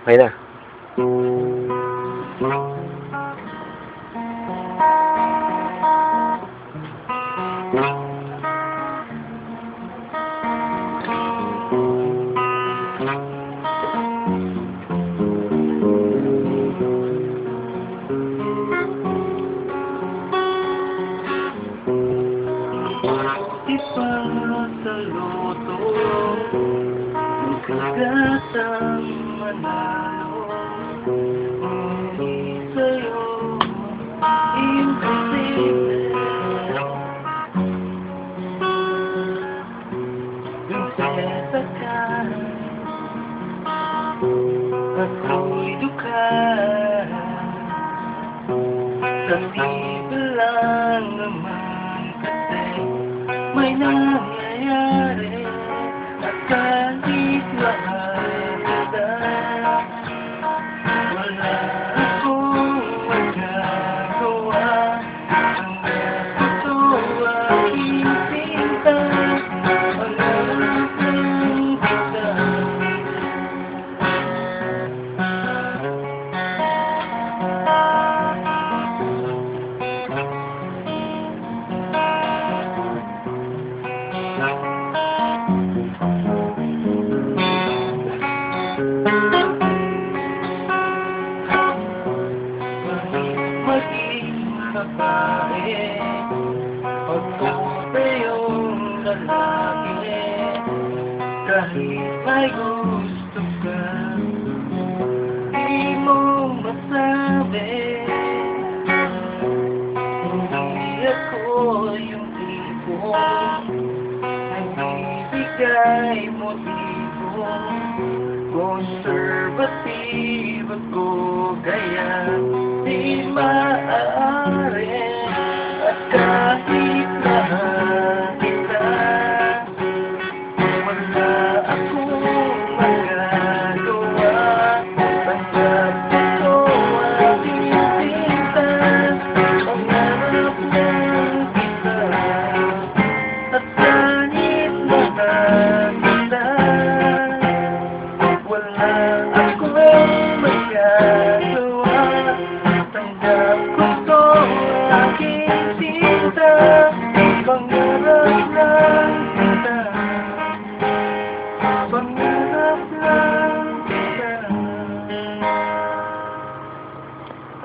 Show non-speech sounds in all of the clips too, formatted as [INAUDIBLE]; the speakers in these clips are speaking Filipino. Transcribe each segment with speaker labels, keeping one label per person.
Speaker 1: Okay na.
Speaker 2: Di pa sa loto Ang Ako'y duka Sa tiba lang naman kasi May nangyari babae Pagpunta yung lalaki. Kahit may gusto ka Di mo masabi Nagbibigay motibo Conservative ako Kaya di maaari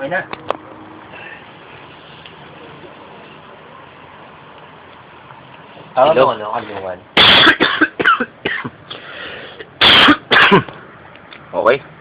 Speaker 2: Okay na.
Speaker 1: Tama
Speaker 2: Hello?
Speaker 1: ano, kalungan? [COUGHS] okay.